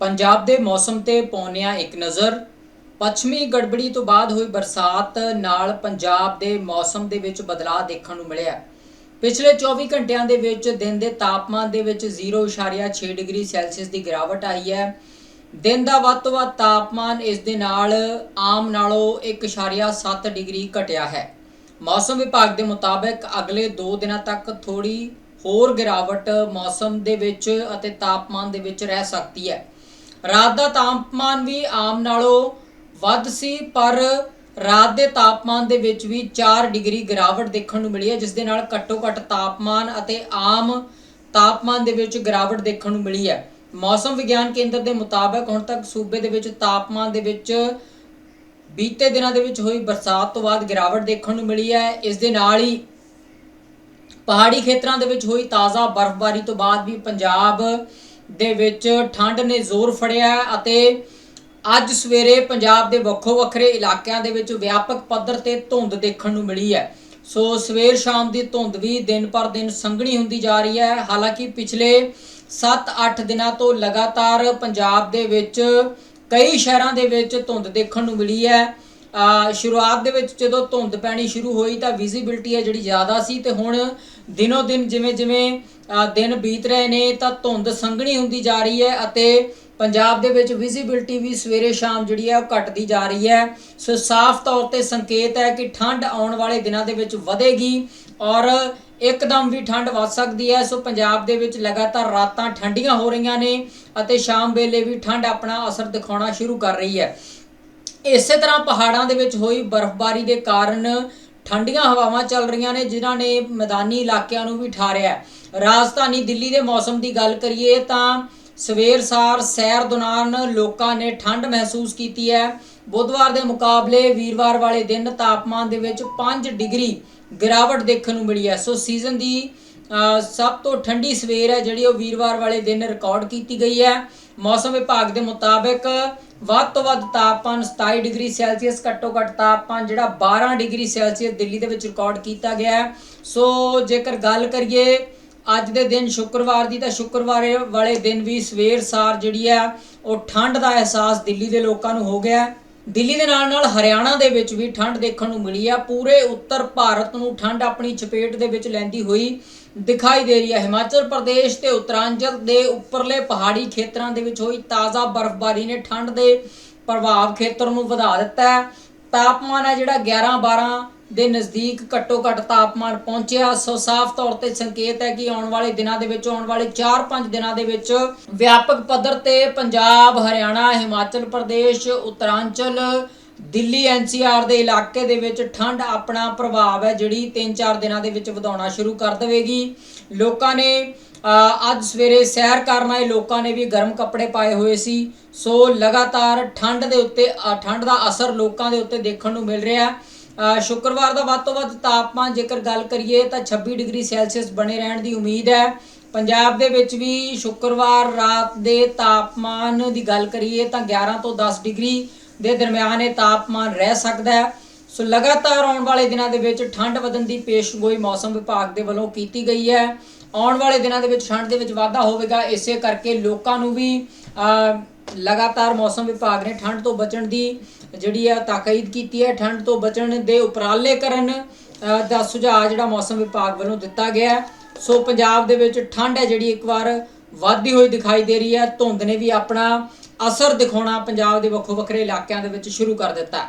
ਪੰਜਾਬ ਦੇ ਮੌਸਮ ਤੇ ਪੌਣਿਆ ਇੱਕ ਨਜ਼ਰ, ਪੱਛਮੀ ਗੜਬੜੀ ਤੋਂ ਬਾਅਦ ਹੋਈ ਬਰਸਾਤ ਨਾਲ ਪੰਜਾਬ ਦੇ ਮੌਸਮ ਦੇ ਵਿੱਚ ਬਦਲਾਅ ਦੇਖਣ ਨੂੰ ਮਿਲਿਆ। ਪਿਛਲੇ 24 ਘੰਟਿਆਂ ਦੇ ਵਿੱਚ ਦਿਨ ਦੇ ਤਾਪਮਾਨ ਦੇ ਵਿੱਚ 0.6 ਡਿਗਰੀ ਸੈਲਸੀਅਸ ਦੀ ਗਿਰਾਵਟ ਆਈ ਹੈ। ਦਿਨ ਦਾ ਵੱਧ ਤੋਂ ਵੱਧ ਤਾਪਮਾਨ ਇਸ ਦੇ ਨਾਲ ਆਮ ਨਾਲੋਂ 1.7 ਡਿਗਰੀ ਘਟਿਆ ਹੈ। ਮੌਸਮ ਵਿਭਾਗ ਦੇ ਮੁਤਾਬਕ ਅਗਲੇ 2 ਦਿਨਾਂ ਤੱਕ ਥੋੜੀ ਹੋਰ ਗਿਰਾਵਟ ਮੌਸਮ ਦੇ ਵਿੱਚ ਅਤੇ ਤਾਪਮਾਨ ਦੇ ਵਿੱਚ ਰਹਿ ਸਕਦੀ ਹੈ। ਰਾਤ ਦਾ ਤਾਪਮਾਨ ਵੀ ਆਮ ਨਾਲੋਂ ਵੱਧ ਸੀ, ਪਰ ਰਾਤ ਦੇ ਤਾਪਮਾਨ ਦੇ ਵਿੱਚ ਵੀ 4 ਡਿਗਰੀ ਗਿਰਾਵਟ ਦੇਖਣ ਨੂੰ ਮਿਲੀ ਹੈ, ਜਿਸ ਦੇ ਨਾਲ ਘੱਟੋ ਘੱਟ ਤਾਪਮਾਨ ਅਤੇ ਆਮ ਤਾਪਮਾਨ ਦੇ ਵਿੱਚ ਗਿਰਾਵਟ ਦੇਖਣ ਨੂੰ ਮਿਲੀ ਹੈ। ਮੌਸਮ ਵਿਗਿਆਨ ਕੇਂਦਰ ਦੇ ਮੁਤਾਬਕ ਹੁਣ ਤੱਕ ਸੂਬੇ ਦੇ ਵਿੱਚ ਤਾਪਮਾਨ ਦੇ ਵਿੱਚ ਬੀਤੇ ਦਿਨਾਂ ਦੇ ਵਿੱਚ ਹੋਈ ਬਰਸਾਤ ਤੋਂ ਬਾਅਦ ਗਿਰਾਵਟ ਦੇਖਣ ਨੂੰ ਮਿਲੀ ਹੈ। ਇਸ ਦੇ ਨਾਲ ਹੀ ਪਹਾੜੀ ਖੇਤਰਾਂ ਦੇ ਵਿੱਚ ਹੋਈ ਤਾਜ਼ਾ ਬਰਫ਼ਬਾਰੀ ਤੋਂ ਬਾਅਦ ਵੀ ਪੰਜਾਬ ਦੇ ਵਿੱਚ ਠੰਡ ਨੇ ਜ਼ੋਰ ਫੜਿਆ ਅਤੇ ਅੱਜ ਸਵੇਰੇ ਪੰਜਾਬ ਦੇ ਵੱਖੋ ਵੱਖਰੇ ਇਲਾਕਿਆਂ ਦੇ ਵਿੱਚ ਵਿਆਪਕ ਪੱਧਰ ਤੇ ਧੁੰਦ ਦੇਖਣ ਨੂੰ ਮਿਲੀ ਹੈ। ਸੋ ਸਵੇਰ ਸ਼ਾਮ ਦੀ ਧੁੰਦ ਵੀ ਦਿਨ ਪਰ ਦਿਨ ਸੰਘਣੀ ਹੁੰਦੀ ਜਾ ਰਹੀ ਹੈ। ਹਾਲਾਂਕਿ ਪਿਛਲੇ 7-8 ਦਿਨਾਂ ਤੋਂ ਲਗਾਤਾਰ ਪੰਜਾਬ ਦੇ ਵਿੱਚ ਕਈ ਸ਼ਹਿਰਾਂ ਦੇ ਵਿੱਚ ਧੁੰਦ ਦੇਖਣ ਨੂੰ ਮਿਲੀ ਹੈ। ਸ਼ੁਰੂਆਤ ਦੇ ਵਿੱਚ ਜਦੋਂ ਧੁੰਦ ਪੈਣੀ ਸ਼ੁਰੂ ਹੋਈ ਤਾਂ ਵਿਜ਼ਿਬਿਲਟੀ ਹੈ ਜਿਹੜੀ ਜ਼ਿਆਦਾ ਸੀ ਤੇ ਹੁਣ ਦਿਨੋ ਦਿਨ ਜਿਵੇਂ ਜਿਵੇਂ ਦਿਨ ਬੀਤ ਰਹੇ ਨੇ, ਤਾਂ ਧੁੰਦ ਸੰਘਣੀ ਹੁੰਦੀ ਜਾ ਰਹੀ ਹੈ ਅਤੇ ਪੰਜਾਬ ਦੇ ਵਿੱਚ ਵਿਜ਼ਿਬਿਲਟੀ ਵੀ ਸਵੇਰੇ ਸ਼ਾਮ ਜਿਹੜੀ ਹੈ ਉਹ ਘਟਦੀ ਜਾ ਰਹੀ ਹੈ। ਸੋ ਸਾਫ਼ ਤੌਰ ਤੇ ਸੰਕੇਤ ਹੈ ਕਿ ਠੰਡ ਆਉਣ ਵਾਲੇ ਦਿਨਾਂ ਦੇ ਵਿੱਚ ਵਧੇਗੀ ਔਰ ਇੱਕਦਮ ਵੀ ਠੰਡ ਵੱਧ ਸਕਦੀ ਹੈ। ਸੋ ਪੰਜਾਬ ਦੇ ਵਿੱਚ ਲਗਾਤਾਰ ਰਾਤਾਂ ਠੰਡੀਆਂ ਹੋ ਰਹੀਆਂ ਨੇ ਅਤੇ ਸ਼ਾਮ ਵੇਲੇ ਵੀ ਠੰਡ ਆਪਣਾ ਅਸਰ ਦਿਖਾਉਣਾ ਸ਼ੁਰੂ ਕਰ ਰਹੀ ਹੈ। ਇਸੇ ਤਰ੍ਹਾਂ ਪਹਾੜਾਂ ਦੇ ਵਿੱਚ ਹੋਈ ਬਰਫ਼ਬਾਰੀ ਦੇ ਕਾਰਨ ਠੰਡੀਆਂ ਹਵਾਵਾਂ ਚੱਲ ਰਹੀਆਂ ਨੇ, ਜਿਨ੍ਹਾਂ ਨੇ ਮੈਦਾਨੀ ਇਲਾਕਿਆਂ ਨੂੰ ਵੀ ਠਾਰਿਆ ਰਾਜਧਾਨੀ ਦਿੱਲੀ ਦੇ ਮੌਸਮ ਦੀ ਗੱਲ ਕਰੀਏ ਤਾਂ ਸਵੇਰ ਸਾਰ ਸੈਰ ਦੌਰਾਨ ਲੋਕਾਂ ਨੇ ਠੰਡ ਮਹਿਸੂਸ ਕੀਤੀ ਹੈ। ਬੁੱਧਵਾਰ ਦੇ ਮੁਕਾਬਲੇ ਵੀਰਵਾਰ ਵਾਲੇ ਦਿਨ ਤਾਪਮਾਨ ਦੇ ਵਿੱਚ 5 ਡਿਗਰੀ ਗਿਰਾਵਟ ਦੇਖਣ ਨੂੰ ਮਿਲੀ ਹੈ। ਸੋ ਸੀਜ਼ਨ ਦੀ ਸਭ ਤੋਂ ਠੰਡੀ ਸਵੇਰ ਹੈ ਜਿਹੜੀ ਉਹ ਵੀਰਵਾਰ ਵਾਲੇ ਦਿਨ ਰਿਕਾਰਡ ਕੀਤੀ ਗਈ ਹੈ। ਮੌਸਮ ਵਿਭਾਗ ਦੇ ਮੁਤਾਬਕ ਵੱਧ ਤੋਂ ਵੱਧ ਤਾਪਮਾਨ 27 ਡਿਗਰੀ ਸੈਲਸੀਅਸ, ਘੱਟੋ ਘੱਟ ਤਾਪਮਾਨ ਜਿਹੜਾ 12 ਡਿਗਰੀ ਸੈਲਸੀਅਸ ਦਿੱਲੀ ਦੇ ਵਿੱਚ ਰਿਕਾਰਡ ਕੀਤਾ ਗਿਆ ਸੋ ਜੇਕਰ ਗੱਲ ਕਰੀਏ ਅੱਜ ਦੇ ਦਿਨ ਸ਼ੁੱਕਰਵਾਰ ਦੀ, ਤਾਂ ਸ਼ੁੱਕਰਵਾਰ ਵਾਲੇ ਦਿਨ ਵੀ ਸਵੇਰ ਸਾਰ ਜਿਹੜੀ ਆ ਉਹ ਠੰਡ ਦਾ ਅਹਿਸਾਸ ਦਿੱਲੀ ਦੇ ਲੋਕਾਂ ਨੂੰ ਹੋ ਗਿਆ ਦਿੱਲੀ ਦੇ ਨਾਲ ਨਾਲ ਹਰਿਆਣਾ ਦੇ ਵਿੱਚ ਵੀ ਠੰਡ ਦੇਖਣ ਨੂੰ ਮਿਲੀ ਆ। ਪੂਰੇ ਉੱਤਰ ਭਾਰਤ ਨੂੰ ਠੰਡ ਆਪਣੀ ਚਪੇਟ ਦੇ ਵਿੱਚ ਲੈਂਦੀ ਹੋਈ ਦਿਖਾਈ ਦੇ ਰਹੀ ਹੈ ਹਿਮਾਚਲ ਪ੍ਰਦੇਸ਼ ਤੇ ਉੱਤਰਾਂਚਲ ਦੇ ਉੱਪਰਲੇ ਪਹਾੜੀ ਖੇਤਰਾਂ ਦੇ ਵਿੱਚ ਹੋਈ ਤਾਜ਼ਾ ਬਰਫ਼ਬਾਰੀ ਨੇ ਠੰਡ ਦੇ ਪ੍ਰਭਾਵ ਖੇਤਰ ਨੂੰ ਵਧਾ ਦਿੱਤਾ ਹੈ। ਤਾਪਮਾਨ ਹੈ ਜਿਹੜਾ 11 12 ਦੇ ਨਜ਼ਦੀਕ ਘੱਟੋ ਘੱਟ ਤਾਪਮਾਨ ਪਹੁੰਚਿਆ। ਸੋ ਸਾਫ਼ ਤੌਰ ਤੇ ਸੰਕੇਤ ਹੈ ਕਿ ਆਉਣ ਵਾਲੇ ਦਿਨਾਂ ਦੇ ਵਿੱਚ, ਆਉਣ ਵਾਲੇ 4-5 ਦਿਨਾਂ ਦੇ ਵਿੱਚ ਵਿਆਪਕ ਪੱਧਰ ਤੇ ਪੰਜਾਬ, ਹਰਿਆਣਾ, ਹਿਮਾਚਲ ਪ੍ਰਦੇਸ਼, ਉੱਤਰਾਂਚਲ, ਦਿੱਲੀ ਐਨਸੀਆਰ ਦੇ ਇਲਾਕੇ ਦੇ ਵਿੱਚ ਠੰਡ ਆਪਣਾ ਪ੍ਰਭਾਵ ਹੈ, ਜਿਹੜੀ 3-4 ਦਿਨਾਂ ਦੇ ਵਿੱਚ ਵਧਾਉਣਾ ਸ਼ੁਰੂ ਕਰ ਦੇਵੇਗੀ। ਲੋਕਾਂ ਨੇ ਅੱਜ ਸਵੇਰੇ ਸੈਰ ਕਰਨ ਆਏ ਲੋਕਾਂ ਨੇ ਵੀ ਗਰਮ ਕੱਪੜੇ ਪਾਏ ਹੋਏ ਸੀ। ਸੋ ਲਗਾਤਾਰ ਠੰਡ ਦੇ ਉੱਤੇ ਠੰਡ ਦਾ ਅਸਰ ਲੋਕਾਂ ਦੇ ਉੱਤੇ ਦੇਖਣ ਨੂੰ ਮਿਲ ਰਿਹਾ। ਹੈ ਸ਼ੁੱਕਰਵਾਰ ਦਾ ਵੱਧ ਤੋਂ ਵੱਧ ਤਾਪਮਾਨ ਜੇਕਰ ਗੱਲ ਕਰੀਏ ਤਾਂ 26 ਡਿਗਰੀ ਸੈਲਸੀਅਸ ਬਣੇ ਰਹਿਣ ਦੀ ਉਮੀਦ ਹੈ। ਪੰਜਾਬ ਦੇ ਵਿੱਚ ਵੀ ਸ਼ੁੱਕਰਵਾਰ ਰਾਤ ਦੇ ਤਾਪਮਾਨ ਦੀ ਗੱਲ ਕਰੀਏ ਤਾਂ 11 ਤੋਂ 10 ਡਿਗਰੀ ਦੇ ਦਰਮਿਆਨ ਇਹ ਤਾਪਮਾਨ ਰਹਿ ਸਕਦਾ ਹੈ। ਸੋ ਲਗਾਤਾਰ ਆਉਣ ਵਾਲੇ ਦਿਨਾਂ ਦੇ ਵਿੱਚ ਠੰਡ ਵਧਣ ਦੀ ਪੇਸ਼ਗੋਈ ਮੌਸਮ ਵਿਭਾਗ ਦੇ ਵੱਲੋਂ ਕੀਤੀ ਗਈ ਹੈ। ਆਉਣ ਵਾਲੇ ਦਿਨਾਂ ਦੇ ਵਿੱਚ ਠੰਡ ਦੇ ਵਿੱਚ ਵਾਧਾ ਹੋਵੇਗਾ, ਇਸੇ ਕਰਕੇ ਲੋਕਾਂ ਨੂੰ ਵੀ ਲਗਾਤਾਰ ਮੌਸਮ ਵਿਭਾਗ ਨੇ ਠੰਡ ਤੋਂ ਬਚਣ ਦੀ ਜਿਹੜੀ ਹੈ ਤਾਕੀਦ ਕੀਤੀ ਹੈ। ਠੰਡ ਤੋਂ ਬਚਣ ਦੇ ਉਪਰਾਲੇ ਕਰਨ ਦਾ ਸੁਝਾਅ ਜਿਹੜਾ ਮੌਸਮ ਵਿਭਾਗ ਵੱਲੋਂ ਦਿੱਤਾ ਗਿਆ ਸੋ ਪੰਜਾਬ ਦੇ ਵਿੱਚ ਠੰਡ ਹੈ ਜਿਹੜੀ ਇੱਕ ਵਾਰ ਵੱਧਦੀ ਹੋਈ ਦਿਖਾਈ ਦੇ ਰਹੀ ਹੈ। ਧੁੰਦ ਨੇ ਵੀ ਆਪਣਾ ਅਸਰ ਦਿਖਾਉਣਾ ਪੰਜਾਬ ਦੇ ਵੱਖੋ ਵੱਖਰੇ ਇਲਾਕਿਆਂ ਦੇ ਵਿੱਚ ਸ਼ੁਰੂ ਕਰ ਦਿੱਤਾ